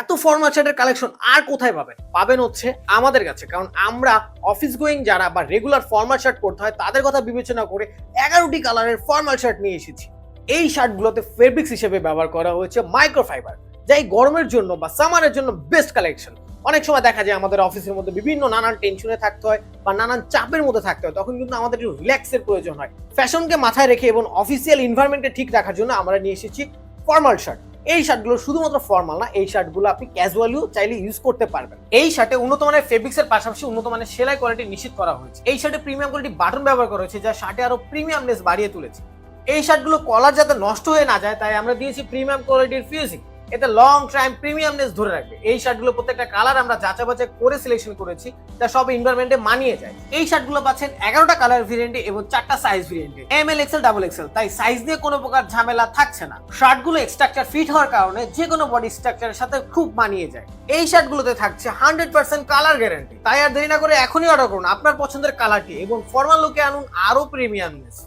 এত ফর্মাল শার্টের কালেকশন আর কোথায় পাবেন পাবেন হচ্ছে আমাদের কাছে। কারণ আমরা অফিস গোয়িং যারা বা রেগুলার ফর্মাল শার্ট পরতে হয়, তাদের কথা বিবেচনা করে এগারোটি কালারের ফর্মাল শার্ট নিয়ে এসেছি। এই শার্টগুলোতে ফেব্রিক্স হিসেবে ব্যবহার করা হয়েছে মাইক্রোফাইবার যা এই গরমের জন্য বা সামারের জন্য বেস্ট কালেকশন অনেক সময় দেখা যায় আমাদের অফিসের মধ্যে বিভিন্ন নানান টেনশনে থাকতে হয় বা নানান চাপের মধ্যে থাকতে হয়, তখন কিন্তু আমাদের একটু রিল্যাক্সের প্রয়োজন হয়। ফ্যাশনকে মাথায় রেখে এবং অফিসিয়াল এনভায়রনমেন্টকে ঠিক রাখার জন্য আমরা নিয়ে এসেছি ফর্মাল শার্ট এই শার্টগুলো শুধুমাত্র ফর্মাল না, এই শার্টগুলো আপনি ক্যাজুয়ালিও চাইলে ইউজ করতে পারবেন। এই শার্টে উন্নত মানের ফেব্রিক্স এর পাশাপাশি উন্নত মানের সেলাই কোয়ালিটি নিশ্চিত করা হয়েছে। এই শার্টে প্রিমিয়াম কোয়ালিটি বাটন ব্যবহার করা হয়েছে, যা শার্টে আরও প্রিমিয়ামনেস বাড়িয়ে তুলেছে। এই শার্টগুলো কলার যাতে নষ্ট হয়ে না যায়, তাই আমরা দিয়েছি প্রিমিয়াম কোয়ালিটির ফিউজিং এতে লং টাইম প্রিমিয়ামনেস ধরে রাখবে। এই শার্টগুলো প্রত্যেকটা কালার আমরা যাচাই বাছাই করে সিলেকশন করেছি যা সব এনভায়রনমেন্টে মানিয়ে যায়। এই শার্টগুলো পাচ্ছেন এগারোটা কালার ভেরিয়েন্টে এবং চারটা size ভেরিয়েন্টে M L XL double XL তাই সাইজ নিয়ে কোনো প্রকার ঝামেলা থাকছে না। শার্টগুলো স্ট্রাকচার ফিট হওয়ার কারণে যে কোনো বডি স্ট্রাকচারের সাথে খুব মানিয়ে যায়। এই শার্টগুলোতে থাকছে হান্ড্রেড পার্সেন্ট কালার গ্যারান্টি তাই আর দেরি না করে এখনই অর্ডার করুন আপনার পছন্দের কালারটি এবং ফর্মাল লুকে আনুন আরও প্রিমিয়ামনেস